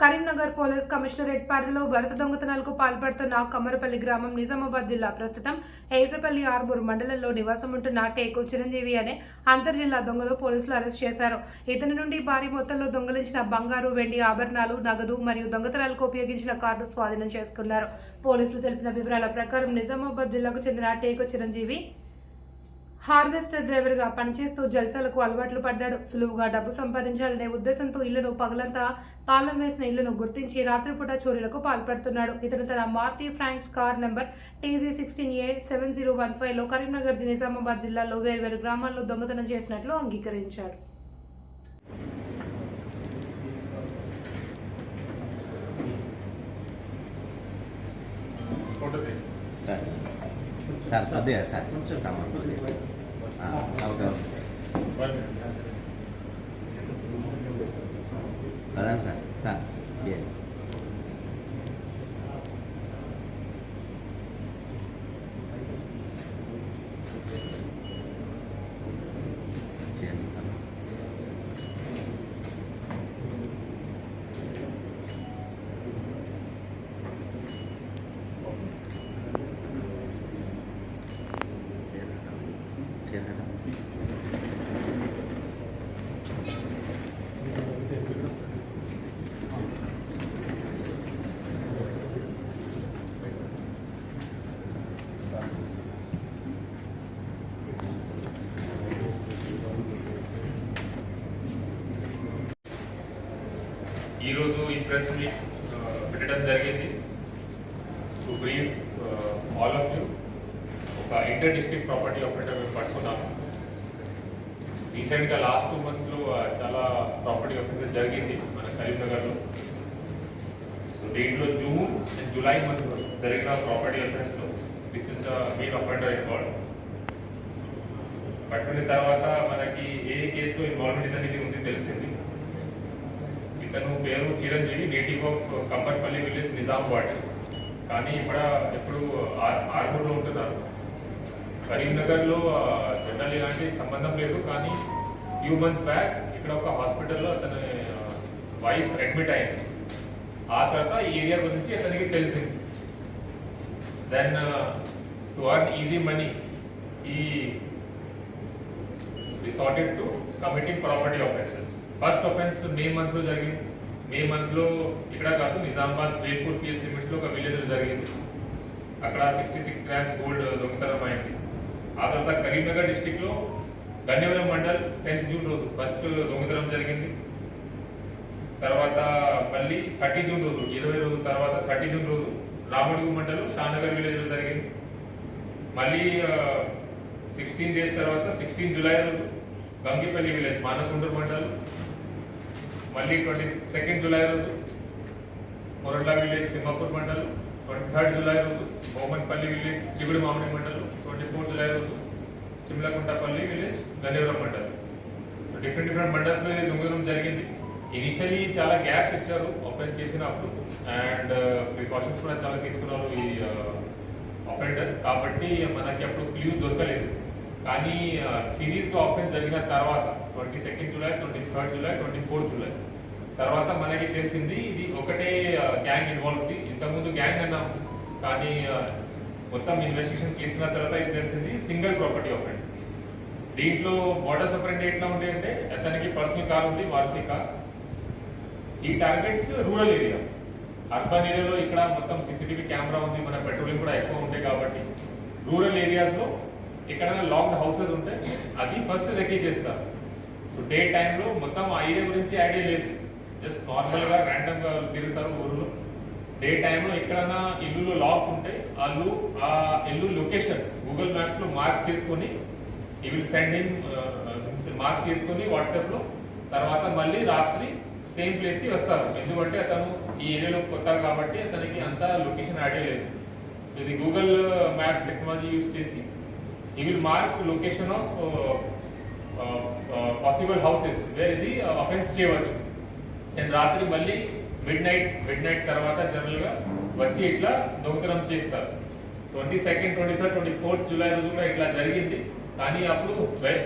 Karimnagar police commissionerate పరిధిలో వరుస దొంగతనాలకు పాల్పడుతున్న కమ్మరపల్లి గ్రామం నిజామాబాద్ జిల్లా ప్రస్తుతం ఏసపల్లి ఆర్మూరు మండలంలో నివాసం ఉంటున్న టేకు చిరంజీవి అనే అంతర్జిల్లా దొంగలు పోలీసులు అరెస్ట్ చేశారు. ఇతని నుండి భారీ మొత్తంలో దొంగలించిన బంగారు వెండి ఆభరణాలు నగదు మరియు దొంగతనాలకు ఉపయోగించిన కార్డు స్వాధీనం చేసుకున్నారు. పోలీసులు తెలిపిన వివరాల ప్రకారం నిజామాబాద్ జిల్లాకు చెందిన టేకు చిరంజీవి హార్వెస్టర్ డ్రైవర్గా పనిచేస్తూ జల్సాలకు అలవాట్లు పడ్డాడు. సులువుగా డబ్బు సంపాదించాలనే ఉద్దేశంతో ఇళ్ళను పగలంతా తాళం వేసిన ఇళ్ళను గుర్తించి రాత్రిపూట చోరీలకు పాల్పడుతున్నాడు. ఇతను తన Maruti Fronx car number TG sixteen A seven zero one ఫైవ్లో కరీంనగర్ నిజామాబాద్ జిల్లాలో వేర్వేరు గ్రామాల్లో దొంగతనం చేసినట్లు అంగీకరించారు. సార్ సార్ అదే సార్ తమ్ముడు ఆ, ఓకే ఓకే అదండి sir sir press meet uh, పెట్టడం జరిగింది. To brief all of you ఒక ఇంటర్ డిస్ట్రిక్ట్ ప్రాపర్టీ ఆపరేటర్ మేము పట్టుకున్నాము. రీసెంట్గా లాస్ట్ టూ మంత్స్లో చాలా ప్రాపర్టీ ఆఫీసర్ జరిగింది మన కరీంనగర్లో. సో దీంట్లో జూన్ అండ్ జూలై మంత్ జరిగిన property ఆఫెన్స్లో this is the main operator involve పట్టుకున్న తర్వాత మనకి ఏ కేసులో ఇన్వాల్వ్మెంట్ అనేది ఉంది తెలిసింది. ఇతను పేరు Chiranjeevi native of Kamparpalli village Nizamabad కానీ ఇక్కడ ఎప్పుడు ఆర్మూర్లో ఉంటున్నారు. కరీంనగర్లో జనరల్ ఇలాంటి సంబంధం లేదు. కానీ ఫ్యూ మంత్స్ బ్యాక్ ఇక్కడ ఒక హాస్పిటల్లో అతని వైఫ్ అడ్మిట్ అయింది. ఆ తర్వాత ఈ ఏరియా గురించి అతనికి తెలిసింది. Then to earn easy money he resorted to committing property offences first offence May మంత్లో జరిగింది. మే మంత్లో ఇక్కడ కాదు నిజామాబాద్ వేల్పూర్ పిఎస్ లిమిట్స్లో ఒక విలేజ్లో జరిగింది. అక్కడ సిక్స్టీ సిక్స్ గ్రామ్స్ గోల్డ్ దొంగతనం అయింది. ఆ తర్వాత కరీంనగర్ డిస్టిక్లో గన్యవరం మండల్ టెన్త్ జూన్ రోజు ఫస్ట్ దొంగతనం జరిగింది. తర్వాత మళ్ళీ థర్టీ జూన్ రోజు ఇరవై రోజు తర్వాత థర్టీ జూన్ రోజు రామడుగు మండలం షానగర్ విలేజ్లో జరిగింది. మళ్ళీ సిక్స్టీన్ డేస్ తర్వాత సిక్స్టీన్ జూలై రోజు గంగిపల్లి విలేజ్ మానకొండూరు మండలం మళ్ళీ ట్వంటీ సెకండ్ జూలై రోజు మొరట్ల విలేజ్ తిమ్మాపూర్ మండలం ట్వంటీ థర్డ్ జూలై రోజు బొమ్మన్పల్లి విలేజ్ చిగుడు మామిడి మండలం ట్వంటీ ఫోర్త్ జూలై రోజు చిమ్లకుంటపల్లి విలేజ్ గన్నేవరం మండలం. డిఫరెంట్ డిఫరెంట్ మండల్స్లో దొంగతనం జరిగింది. ఇనిషియలీ చాలా గ్యాప్స్ ఇచ్చారు ఓపెన్ చేసినప్పుడు అండ్ ప్రికాషన్స్ uh, కూడా చాలా తీసుకున్నారు ఈ uh, అఫెండర్ కాబట్టి మనకి అప్పుడు క్లూస్ దొరకలేదు. కానీ సిరీస్గా ఓపెన్ జరిగిన తర్వాత twenty second July twenty third July twenty fourth July తర్వాత మనకి తెలిసింది ఇది ఒకటే గ్యాంగ్ ఇన్వాల్వ్ ఉంది. ఇంతకుముందు గ్యాంగ్ అన్నాం. కానీ మొత్తం ఇన్వెస్టిగేషన్ చేసిన తర్వాత ఇది తెలిసింది సింగిల్ ప్రాపర్టీ ఒకటి దీంట్లో బోర్డర్ సపరేట్ ఎట్లా ఉంది అంటే అతనికి పర్సనల్ కార్ ఉంది మారుతి కార్ ఈ టార్గెట్స్ రూరల్ ఏరియా అర్బన్ ఏరియాలో ఇక్కడ మొత్తం సీసీటీవీ కెమెరా ఉంది మన పెట్రోలింగ్ కూడా ఎక్కువ ఉంటాయి కాబట్టి. రూరల్ ఏరియాస్లో ఎక్కడైనా లాక్డ్ హౌసెస్ ఉంటే అది ఫస్ట్ రెక్కీ చేస్తారు. సో డే టైంలో మొత్తం ఆ ఏరియా గురించి ఐడియా లేదు. జస్ట్ నార్మల్గా ర్యాండమ్గా తిరుగుతారు ఊర్లో. డే టైంలో ఎక్కడైనా ఇల్లులో లాక్ ఉంటే వాళ్ళు ఆ ఇల్లు లొకేషన్ గూగుల్ మ్యాప్స్లో మార్క్ చేసుకొని ఈ విల్ సెండ్ ఇన్ మార్క్ చేసుకొని వాట్సాప్లో తర్వాత మళ్ళీ రాత్రి సేమ్ ప్లేస్కి వస్తారు. ఎందుకంటే అతను ఈ ఏరియాలో కొత్త కాబట్టి అతనికి అంత లొకేషన్ ఐడియా లేదు. ఇది గూగుల్ మ్యాప్స్ టెక్నాలజీ యూస్ చేసి we will mark location of possible houses where ఇది అఫెన్స్ చేయవచ్చు. అండ్ రాత్రి మళ్ళీ మిడ్ నైట్ మిడ్ నైట్ తర్వాత జనరల్గా వచ్చి ఇట్లా దొంగతనం చేస్తారు. Twenty second twenty third twenty fourth July రోజు కూడా ఇట్లా జరిగింది. కానీ అప్పుడు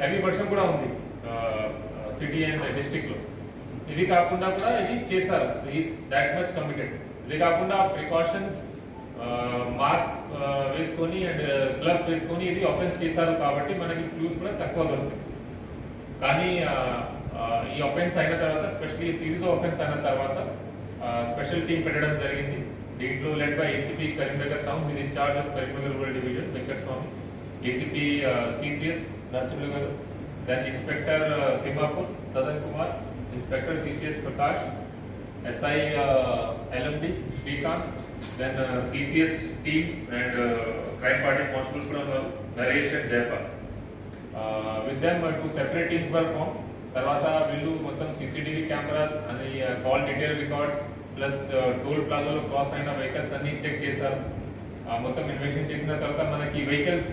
హెవీ వర్షం కూడా ఉంది సిటీ అండ్ డిస్టిక్లో ఇది కాకుండా కూడా ఇది చేస్తారు ఈస్ దాట్ మచ్ కమిటెడ్ ఇది కాకుండా ప్రికాషన్స్ మాస్క్ వేసుకొని అండ్ గ్లవ్స్ వేసుకొని ఇది అఫెన్స్ చేశారు కాబట్టి మనకి క్లూస్ కూడా తక్కువ దొరుకుతాయి. కానీ ఈ అఫెన్స్ అయిన తర్వాత స్పెషల్లీ సిరీస్ అఫెన్స్ అయిన తర్వాత స్పెషల్ టీం పెట్టడం జరిగింది. దీంట్లో led by ACP Karimnagar town viz in charge of Karimnagar rural division Venkata Swamy ACP CCS Narasimhulu garu then inspector Thimmapur Sadan Kumar inspector CCS Prakash SI LMD Srikanth then CCS team and crime party constables కూడా ఉన్నారు Naresh and Jayapal. With them two separate teams were form తర్వాత వీళ్ళు మొత్తం CCTV cameras అని call detail records plus toll ప్లాజాలో cross అయిన vehicles అన్ని check చేశారు. మొత్తం ఇన్వెస్టిగేషన్ చేసిన తర్వాత మనకి వెహికల్స్